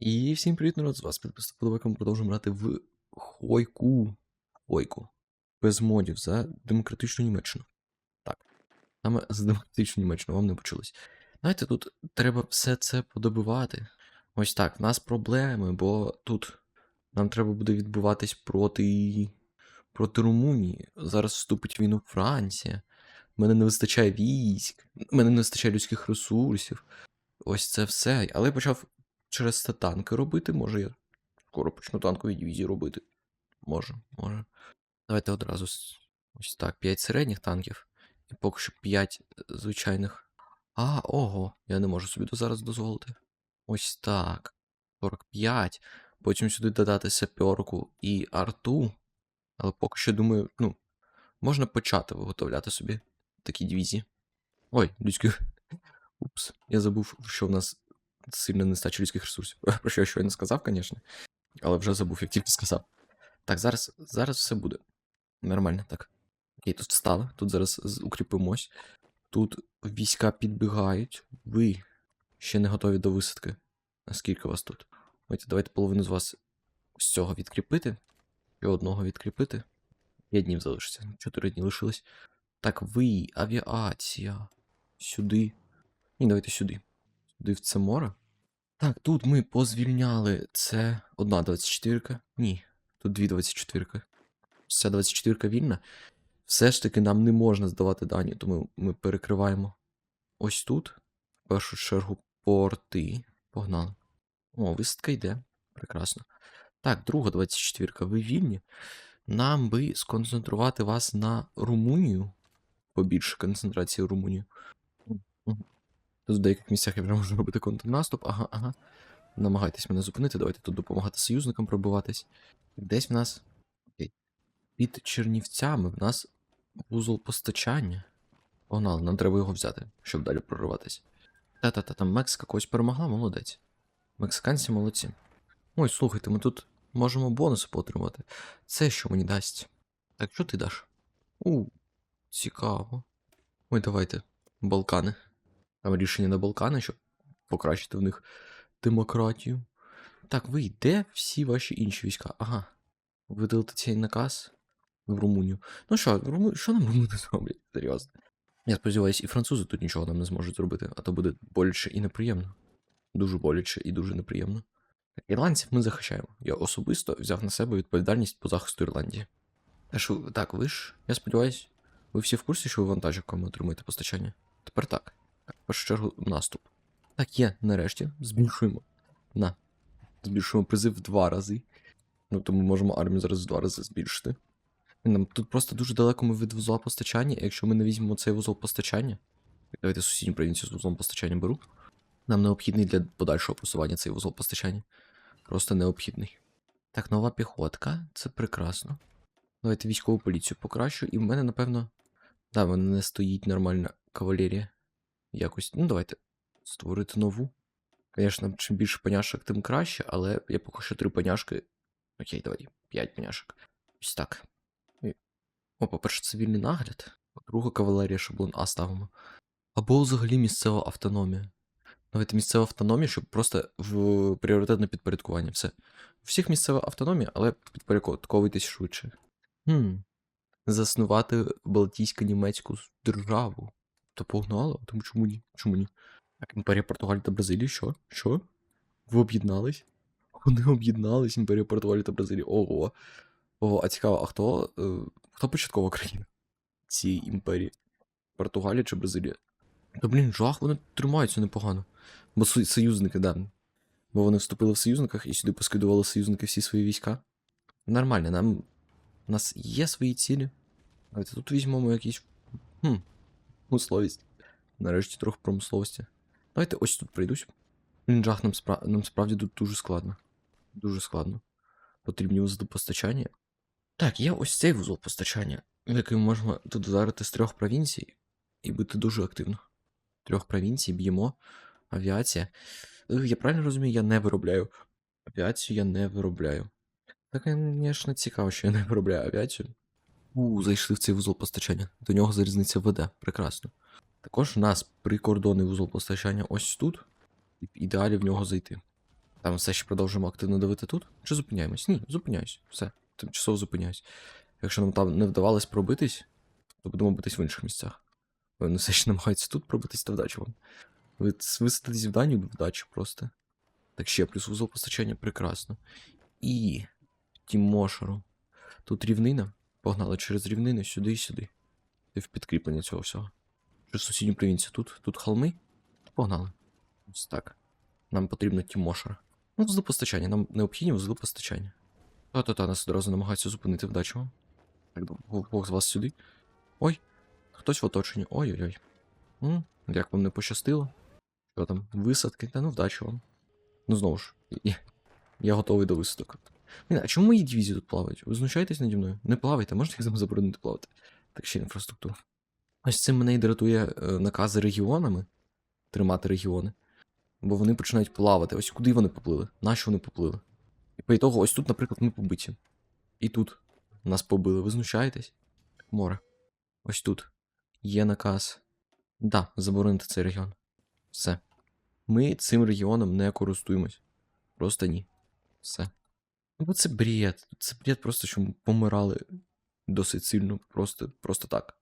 І всім привіт, народ, з вас підписав ми продовжуємо грати в Хойку. Хойку. Без модів за демократичну Німеччину. Так. Саме за демократичну Німеччину вам не почулось. Знаєте, тут треба все це подобивати. Ось так, в нас проблеми, бо тут нам треба буде відбуватись проти. проти Румунії. Зараз вступить війну Франція. У мене не вистачає військ, у мене не вистачає людських ресурсів. Ось це все. Але я почав через це танки робити. Може, я скоро почну танкові дивізії робити. Може, може. Давайте одразу ось так, 5 середніх танків. І поки що 5 звичайних. А, ого, я не можу собі до зараз дозволити. Ось так. 45. Потім сюди додати саперку і арту. Але поки що думаю, ну, можна почати виготовляти собі такі дивізії. Ой, людські. Упс, я забув, що в нас сильна нестача людських ресурсів. Про що я щойно сказав, звісно. Але вже забув, як тільки сказав. Так, зараз, зараз все буде. Нормально, так. Окей, тут стали. Тут зараз укріпимось. Тут війська підбігають. Ви ще не готові до висадки. А скільки вас тут? Давайте, давайте половину з вас з цього відкріпити. І одного відкріпити. П'ять днів залишиться. Чотири дні лишилось. Так, ви, авіація. Сюди. Ні, давайте сюди. Сюди в це море. Так, тут ми позвільняли. Це одна 24. Ні, тут дві 24. Ця 24 вільна. Все ж таки нам не можна здавати дані, тому ми перекриваємо ось тут. В першу чергу порти. Погнали. О, висадка йде. Прекрасно. Так, друга 24. Ви вільні. Нам би сконцентрувати вас на Румунію. Побільше концентрації в Румунію. Тут в деяких місцях я вже можу робити контрнаступ. Ага, ага. Намагайтесь мене зупинити. Давайте тут допомагати союзникам пробиватись. Десь в нас. Під Чернівцями в нас вузол постачання. Погнали, нам треба його взяти, щоб далі прориватись. Та-та-та, там Мексика когось перемогла, молодець. Мексиканці молодці. Ой, слухайте, ми тут можемо бонуси поотримати. Це що мені дасть? Так, що ти даш? У, цікаво. Ой, давайте. Балкани. Там рішення на Балкани, щоб покращити в них демократію. Так, ви де всі ваші інші війська? Ага. Видалити цей наказ в Румунію. Ну що, Руму... що нам румуни зроблять? Серйозно. Я сподіваюся, і французи тут нічого нам не зможуть зробити, а то буде боляче і неприємно. Дуже боляче і дуже неприємно. Ірландців ми захищаємо. Я особисто взяв на себе відповідальність по захисту Ірландії. Так, що, так, ви ж, я сподіваюся, ви всі в курсі, що ви вантажівками отримуєте постачання? Тепер так. Першу чергу наступ. Так, є, нарешті, збільшуємо. На. Збільшуємо призив два рази. Ну, то ми можемо армію зараз два рази збільшити. Нам тут просто дуже далеко ми від вузла постачання, і якщо ми не візьмемо цей вузол постачання. Давайте сусідню провінцію з вузлом постачання беру. Нам необхідний для подальшого просування цей вузол постачання. Просто необхідний. Так, нова піхотка, це прекрасно. Давайте військову поліцію покращу, і в мене, напевно. Да, в мене не стоїть нормальна кавалерія. Якось. Ну, давайте створити нову. Звісно, чим більше поняшок, тим краще, але я поки що три поняшки. Окей, давай, п'ять поняшок. Ось так. О, по-перше, цивільний нагляд. По-друге, кавалерія шаблон А ставимо. Або взагалі місцева автономія. Давайте місцева автономія, щоб просто в пріоритетне підпорядкування. Все. У всіх місцева автономія, але підпорядковуйтесь швидше. Хм. Заснувати Балтійсько-німецьку державу. То погнали? Тому чому ні? Чому ні? Так, імперія Португалії та Бразилії, що? Що? Ви об'єднались? Вони об'єднались, імперія Португалії та Бразилії. Ого. Ого, а цікаво, а хто. Е, хто початкова країна? Цієї імперії? Португалія чи Бразилія? Та блін, жах, вони тримаються непогано. Бо союзники, да. Бо вони вступили в союзниках і сюди поскидували союзники всі свої війська. Нормально, нам. У нас є свої цілі. Давайте тут візьмемо якісь. Хм. Промисловість. Нарешті трохи промисловості. Давайте ось тут прийдусь. Блін, нам, спра... нам справді тут дуже складно. Дуже складно. Потрібні вузли постачання. Так, є ось цей вузол постачання, який можемо тут вдарити з трьох провінцій і бути дуже активно. Трьох провінцій б'ємо. Авіація. Я правильно розумію, я не виробляю. Авіацію я не виробляю. Так, звісно, цікаво, що я не виробляю авіацію. У, зайшли в цей вузол постачання. До нього залізниця веде. Прекрасно. Також у нас прикордонний вузол постачання ось тут. І ідеалі в нього зайти. Там все ще продовжуємо активно давити тут. Чи зупиняємось? Ні, зупиняюсь. Все, тимчасово зупиняюсь. Якщо нам там не вдавалось пробитись, то будемо битись в інших місцях. Вони все ще намагаються тут пробитись та вдачі вам. Ви висадитесь в Данію вдачі просто. Так ще плюс вузол постачання прекрасно. І Тімошеру. Тут рівнина. Погнали через рівнини сюди і сюди. І в підкріплення цього всього. Через сусідню провінцію. Тут, тут холми. Погнали. Ось так. Нам потрібно Тімошера. Ну, вузлопостачання. Нам необхідні вузлопостачання. Та-та-та, нас одразу намагаються зупинити вдачу. Так, Бог з вас сюди. Ой, хтось в оточенні. Ой-ой-ой. Як вам не пощастило? Що там? Висадки? Та ну вдачі вам. Ну знову ж, я, готовий до висадок. А чому мої дивізії тут плавають? Ви знущаєтесь наді мною? Не плавайте, можете їх заборонити плавати? Так ще інфраструктура. Ось цим мене і дратує е, накази регіонами тримати регіони. Бо вони починають плавати. Ось куди вони поплили? Нащо вони поплили? І по ітогу, ось тут, наприклад, ми побиті. І тут нас побили. Ви знущаєтесь? Море. Ось тут. Є наказ. Да, заборонити цей регіон. Все. Ми цим регіоном не користуємось. Просто ні. Все. Ну, бо це бред. Це бред просто, що ми помирали досить сильно, просто, просто так.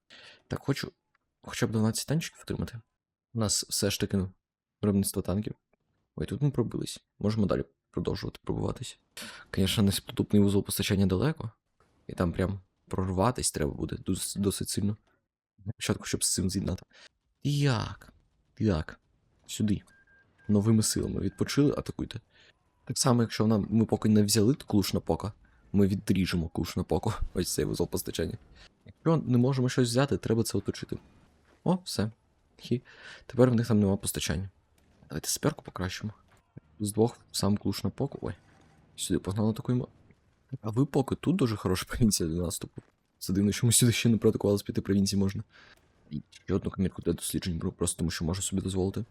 Так, хочу хоча б 12 танчиків отримати. У нас все ж таки ну, виробництво танків. Ой, тут ми пробились. Можемо далі продовжувати пробуватись. Звісно, несподобний вузол постачання далеко. І там прям прорватись треба буде досить сильно. Для початку, щоб з цим з'єднати. Як? Як? Сюди. Новими силами відпочили, атакуйте. Так само, якщо нам, ми поки не взяли клуш на пока, ми відріжемо клуш на. Ось цей вузол постачання. Якщо не можемо щось взяти, треба це оточити. О, все. Хі. Тепер в них там нема постачання. Давайте сперку покращимо. З двох сам клуш на поку. Ой. Сюди погнали атакуємо. А ви поки тут дуже хороша провінція для наступу. Це дивно, що ми сюди ще не проатакували з п'яти провінцій можна. І ще одну камірку для досліджень беру, просто тому що можу собі дозволити.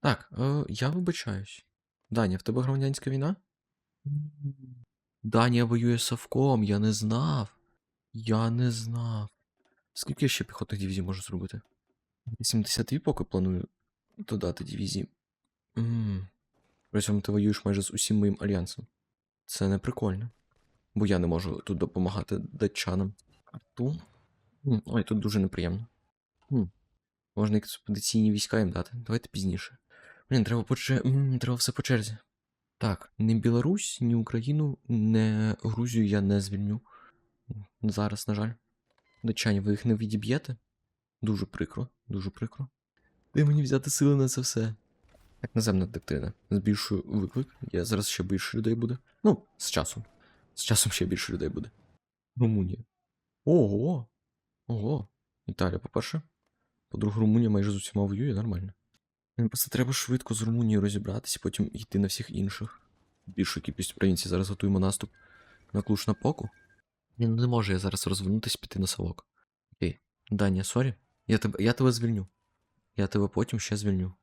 Так, е, я вибачаюсь. Даня, в тебе громадянська війна? М, Данія воює з Совком, я не знав. Я не знав. Скільки ще піхотних дивізій можу зробити? 72 поки планую додати дивізії. При цьому ти воюєш майже з усім моїм альянсом. Це не прикольно. Бо я не можу тут допомагати датчанам. Арту? Ой, тут дуже неприємно. Можна експедиційні війська їм дати. Давайте пізніше. Блін, треба по чер- м, треба все по черзі. Так, ні Білорусь, ні Україну, ні Грузію я не звільню. Зараз, на жаль. Датчані, ви їх не відіб'єте? Дуже прикро, дуже прикро. Де мені взяти сили на це все? Так, наземна доктрина. Збільшую виклик. Я зараз ще більше людей буде. Ну, з часом. З часом ще більше людей буде. Румунія. Ого. Ого. Італія, по-перше. По-друге, Румунія майже з усіма воює нормально. Просто треба швидко з Румунією розібратися, потім йти на всіх інших. Більшу кількість провінцій. Зараз готуємо наступ на клуш на поку. Він не може я зараз розвернутись піти на совок. Окей. Даня, сорі. Я тебе, я тебе звільню. Я тебе потім ще звільню.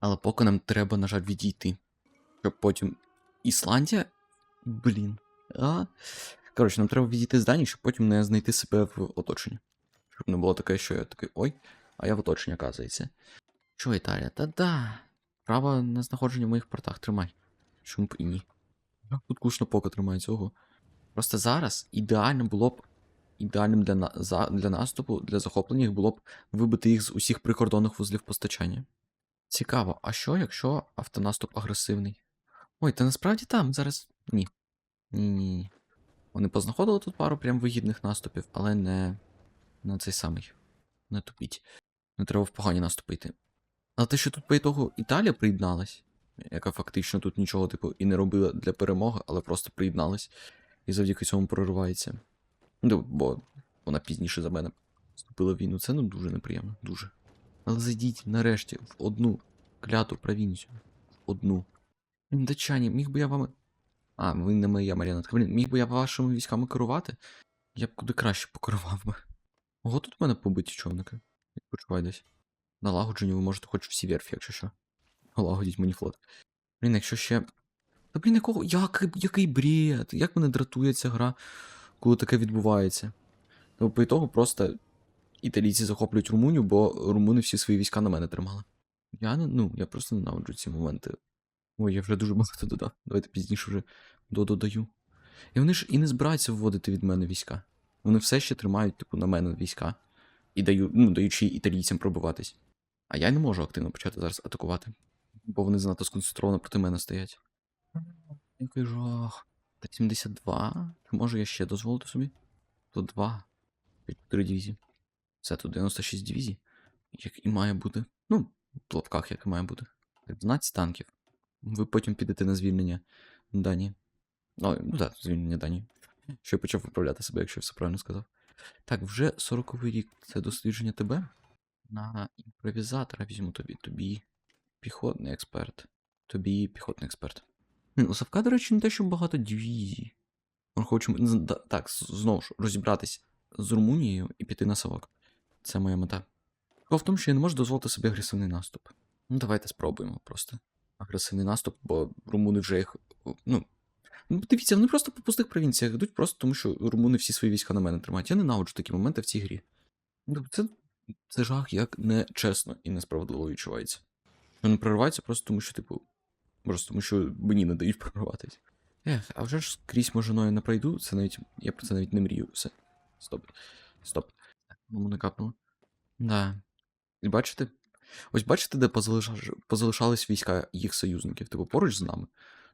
Але поки нам треба, на жаль, відійти. Щоб потім. Ісландія? Блін. А? Коротше, нам треба відійти з Данії, щоб потім не знайти себе в оточенні. Щоб не було таке, що я такий ой, а я в оточенні, оказується. Що Італія? Та-да. Право на знаходження в моїх портах тримай. Чому б і ні? Тут кушно поки тримає цього. Просто зараз ідеально було б. Ідеальним для, на... за... для наступу, для захоплення їх було б вибити їх з усіх прикордонних вузлів постачання. Цікаво, а що, якщо автонаступ агресивний? Ой, та насправді там зараз. Ні. Ні-ні-ні. Вони познаходили тут пару прям вигідних наступів, але не на цей самий. Не тупіть. Не треба в погані наступи йти. Але те, що тут по ітогу Італія приєдналась, яка фактично тут нічого, типу, і не робила для перемоги, але просто приєдналась. І завдяки цьому проривається. Ну, бо вона пізніше за мене вступила в війну. Це ну дуже неприємно, дуже. Але зайдіть нарешті в одну кляту провінцію. В одну. Блін, Датчані, міг би я вами. А, ви не моя маріонетка. Блін, міг би я вашими військами керувати? Я б куди краще покерував би. Ого, тут в мене побиті човники. Відпочивай десь. Налагоджені ви можете хоч всі верфі, якщо що. Налагодіть мені флот. Блін, якщо ще. Та блін, якого. Як, який бред? Як мене дратує ця гра, коли таке відбувається? Ну, по ітогу просто італійці захоплюють Румунію, бо румуни всі свої війська на мене тримали. Я не, ну, я просто ненавиджу ці моменти Ой, я вже дуже багато додав. Давайте пізніше вже додаю. І вони ж і не збираються вводити від мене війська. Вони все ще тримають, типу, на мене війська. І даю, ну, даючи італійцям пробиватись. А я не можу активно почати зараз атакувати. Бо вони занадто сконцентровано проти мене стоять. Який жах. Так 72. Чи можу я ще дозволити собі? Тут 2. 4 дивізії. Це тут 96 дивізій. Як і має бути. Ну, в лапках, як і має бути. 12 танків. Ви потім підете на звільнення Данії. Ой, ну так, звільнення Данії. Що я почав виправляти себе, якщо я все правильно сказав. Так, вже 40-й рік це дослідження тебе. На імпровізатора візьму тобі. Тобі піхотний експерт. Тобі піхотний експерт. У Савка, до речі, не те, що багато дивізій. Ми хочемо так, знову ж розібратись з Румунією і піти на Савок. Це моя мета. Справа в тому, що я не можу дозволити собі агресивний наступ. Ну, давайте спробуємо просто. Агресивний наступ, бо румуни вже їх. Ну, ну дивіться, вони просто по пустих провінціях йдуть, просто тому що румуни всі свої війська на мене тримають. Я ненавиджу такі моменти в цій грі. Ну, Це, це жах як нечесно і несправедливо відчувається. Вони прориваються просто тому, що, типу, просто тому, що мені не дають прориватись. Ех, а вже ж скрізь можиною не пройду, це навіть. Я про це навіть не мрію. Все. Стоп. Стоп. Кому не капнуло. Да. І бачите? Ось бачите, де позалишаш... позалишались війська їх союзників, типу поруч з нами.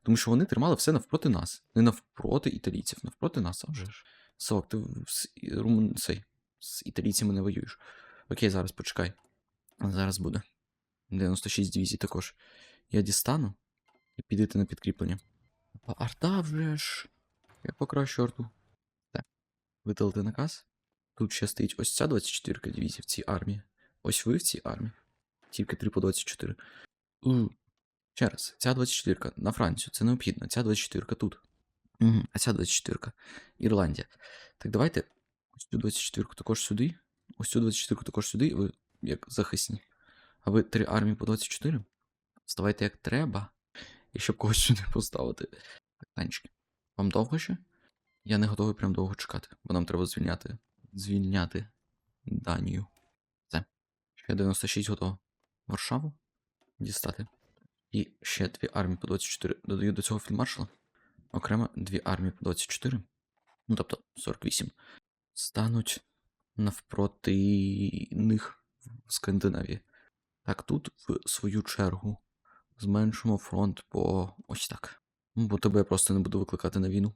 Тому що вони тримали все навпроти нас. Не навпроти італійців, навпроти нас, а вже ж. Сок, ти з румун... цей, з італійцями не воюєш. Окей, зараз почекай. Зараз буде. 96 дивізій також. Я дістану і підете на підкріплення. Арта вже ж. Я покращу арту. Так. Видалити наказ. Тут ще стоїть ось ця 24 дивізія в цій армії. Ось ви в цій армії. Тільки 3 по 24. У. Ще раз, ця 24 на Францію, це необхідно. Ця 24 тут. Угу. А ця 24 Ірландія. Так, давайте ось цю 24 також сюди. Ось цю 24 також сюди. Ви як захисні. А ви три армії по 24? Ставайте як треба. І щоб когось сюди поставити. Танчики. Вам довго ще? Я не готовий прям довго чекати, бо нам треба звільняти. Звільняти Данію. Це. Ще 96 готово. Варшаву дістати. І ще дві армії по 24. Додаю до цього фільмаршала. Окремо дві армії по 24. Ну, тобто 48. Стануть навпроти них в Скандинавії. Так, тут, в свою чергу, зменшимо фронт по ось так. Бо тебе я просто не буду викликати на війну.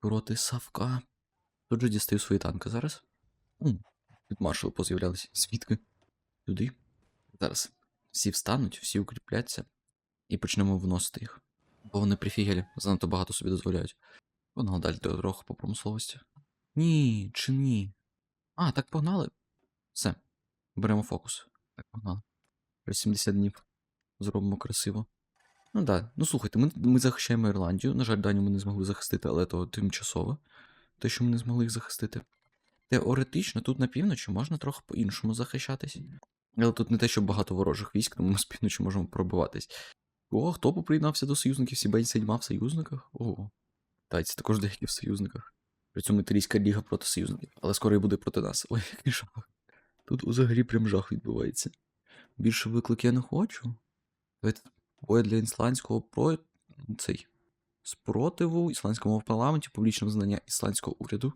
Проти Савка. Тут же дістаю свої танки зараз. Від маршалу поз'являлися свідки. Туди. Зараз. Всі встануть, всі укріпляться, і почнемо вносити їх. Бо вони прифігелі, занадто багато собі дозволяють. Погнали далі трохи по промисловості. Ні, чи ні? А, так погнали. Все. Беремо фокус. Так, погнали. Через 70 днів. Зробимо красиво. Ну да. Ну слухайте, ми, ми захищаємо Ірландію. На жаль, Данію ми не змогли захистити, але то тимчасово. Те, що ми не змогли їх захистити. Теоретично, тут на півночі можна трохи по-іншому захищатись. Але тут не те, що багато ворожих військ, тому ми з півночі можемо пробиватись. О, хто поприєднався до союзників? Сібей сідьма в союзниках? Ого. Тайці також деякі в союзниках. При цьому італійська ліга проти союзників. Але скоро і буде проти нас. Ой, який жах. Тут взагалі прям жах відбувається. Більше виклик я не хочу. Давайте бой для ісландського про... цей спротиву ісландському парламенті, публічного знання ісландського уряду.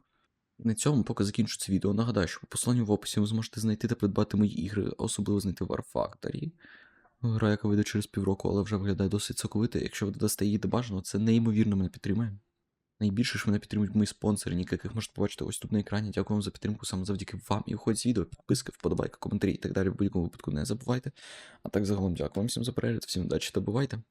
На цьому поки закінчу це відео. Нагадаю, що по посиланню в описі ви зможете знайти та придбати мої ігри, особливо знайти War Factory. Гра, яка вийде через півроку, але вже виглядає досить соковито. Якщо ви додасте її до бажаного, це неймовірно мене підтримує. Найбільше ж мене підтримують мої спонсори, яких можете побачити ось тут на екрані. Дякую вам за підтримку саме завдяки вам. І виходить з відео, підписки, вподобайка, коментарі і так далі. В будь-якому випадку не забувайте. А так загалом дякую вам всім за перегляд, всім удачі та бувайте.